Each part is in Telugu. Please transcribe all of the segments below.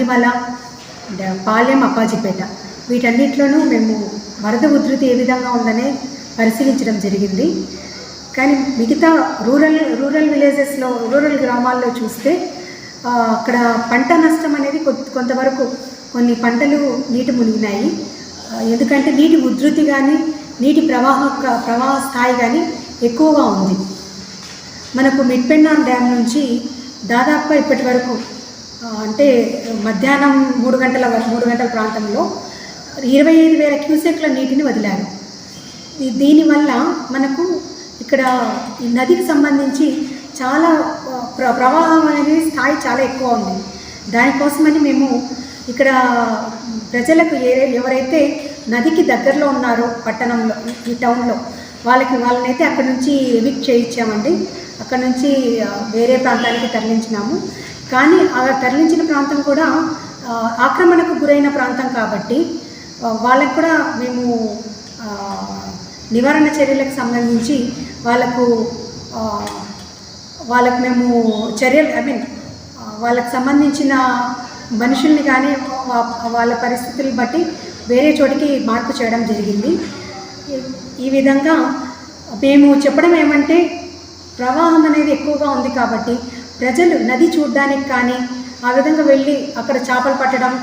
ఇవాళ పాలెం అప్పాజిపేట. వీటన్నిటిలోనూ మేము వరద ఉధృతి ఏ విధంగా ఉందనే పరిశీలించడం జరిగింది. కానీ మిగతా రూరల్ రూరల్ విలేజెస్లో రూరల్ గ్రామాల్లో చూస్తే అక్కడ పంట నష్టం అనేది కొ- కొంతవరకు కొన్ని పంటలు నీటి మునిగినాయి. ఎందుకంటే నీటి ఉధృతి కానీ నీటి ప్రవాహ ప్రవాహ స్థాయి కానీ ఎక్కువగా ఉంది. మనకు మిడ్పెన్నాన్ డ్యామ్ నుంచి దాదాపుగా ఇప్పటి వరకు అంటే మధ్యాహ్నం మూడు గంటల మూడు గంటల ప్రాంతంలో ఇరవై ఐదు వేల క్యూసెక్ల నీటిని వదిలారు. దీనివల్ల మనకు ఇక్కడ ఈ నదికి సంబంధించి చాలా ప్ర ప్రవాహం అనేది స్థాయి చాలా ఎక్కువ ఉంది. దానికోసమని మేము ఇక్కడ ప్రజలకు ఏ ఎవరైతే నదికి దగ్గరలో ఉన్నారో పట్టణంలో ఈ టౌన్లో వాళ్ళకి వాళ్ళనైతే అక్కడ నుంచి ఎవిక్ట్ చేయించామండి. అక్కడ నుంచి వేరే ప్రాంతానికి తరలించినాము. కానీ ఆ తరలించిన ప్రాంతం కూడా ఆక్రమణకు గురైన ప్రాంతం కాబట్టి వాళ్ళకు కూడా మేము నివారణ చర్యలకు సంబంధించి వాళ్ళకు వాళ్ళకు మేము చర్యలు ఐ మీన్ వాళ్ళకు సంబంధించిన మనుషుల్ని కానీ వాళ్ళ పరిస్థితులను బట్టి వేరే చోటికి మార్పు చేయడం జరిగింది. ఈ విధంగా మేము చెప్పడం ఏమంటే ప్రవాహం అనేది ఎక్కువగా ఉంది కాబట్టి ప్రజలు నది చూడడానికి కానీ ఆ విధంగా వెళ్ళి అక్కడ చేపలు పట్టడం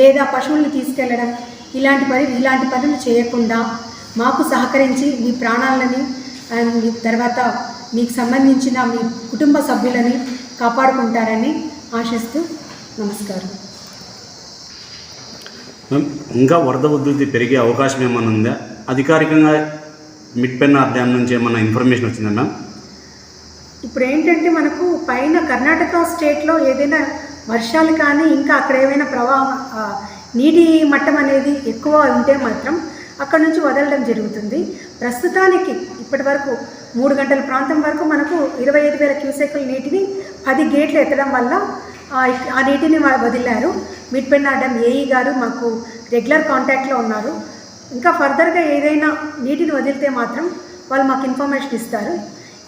లేదా పశువుల్ని తీసుకెళ్ళడం ఇలాంటి పని ఇలాంటి పనులు చేయకుండా మాకు సహకరించి మీ ప్రాణాలని తర్వాత మీకు సంబంధించిన మీ కుటుంబ సభ్యులని కాపాడుకుంటారని ఆశిస్తూ నమస్కారం. ఇంకా వరద ఉధృతి పెరిగే అవకాశం ఏమైనా ఉందా? అధికారికంగా మిడ్ పెన్నార్ డ్యామ్ నుంచి ఏమైనా ఇన్ఫర్మేషన్ వచ్చిందా మ్యామ్? ఇప్పుడు ఏంటంటే మనకు పైన కర్ణాటక స్టేట్లో ఏదైనా వర్షాలు కానీ ఇంకా అక్కడ ఏమైనా ప్రవాహం నీటి మట్టం అనేది ఎక్కువ ఉంటే మాత్రం అక్కడ నుంచి వదలడం జరుగుతుంది. ప్రస్తుతానికి ఇప్పటి వరకు మూడు గంటల ప్రాంతం వరకు మనకు ఇరవై ఐదు వేల క్యూసెక్ల నీటిని పది గేట్లు ఎత్తడం వల్ల ఆ, నీటిని వదిలారు. మిడ్ డ్యామ్ ఏఈ గారు మాకు రెగ్యులర్ కాంటాక్ట్లో ఉన్నారు. ఇంకా ఫర్దర్గా ఏదైనా నీటిని వదిలితే మాత్రం వాళ్ళు మాకు ఇన్ఫర్మేషన్ ఇస్తారు.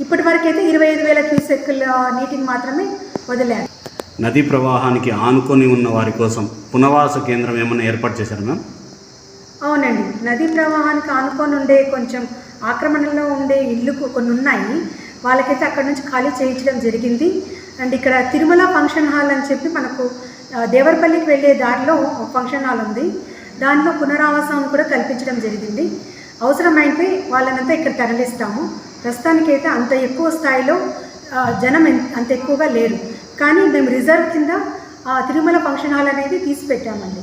ఇప్పటి వరకు అయితే ఇరవై ఐదు వేల క్యూసెక్కుల నీటిని మాత్రమే వదిలారు. నదీ ప్రవాహానికి ఆనుకొని ఉన్న వారి కోసం పునవాస కేంద్రం ఏమైనా ఏర్పాటు చేశారు మ్యామ్? అవునండి. నదీ ప్రవాహానికి ఆనుకొని ఉండే కొంచెం ఆక్రమణలో ఉండే ఇల్లు కొన్ని ఉన్నాయి. వాళ్ళకైతే అక్కడ నుంచి ఖాళీ చేయించడం జరిగింది. అండ్ ఇక్కడ తిరుమల ఫంక్షన్ హాల్ అని చెప్పి మనకు దేవరపల్లికి వెళ్ళే దారిలో ఒక ఫంక్షన్ హాల్ ఉంది. దాంట్లో పునరావాసం కూడా కల్పించడం జరిగింది. అవసరమైతే వాళ్ళనంతా ఇక్కడ తరలిస్తాము. ప్రస్తుతానికైతే అంత ఎక్కువ స్థాయిలో జనం అంత ఎక్కువగా లేరు. కానీ మేము రిజర్వ్ కింద ఆ, తిరుమల ఫంక్షన్ హాల్ అనేది తీసి పెట్టామండి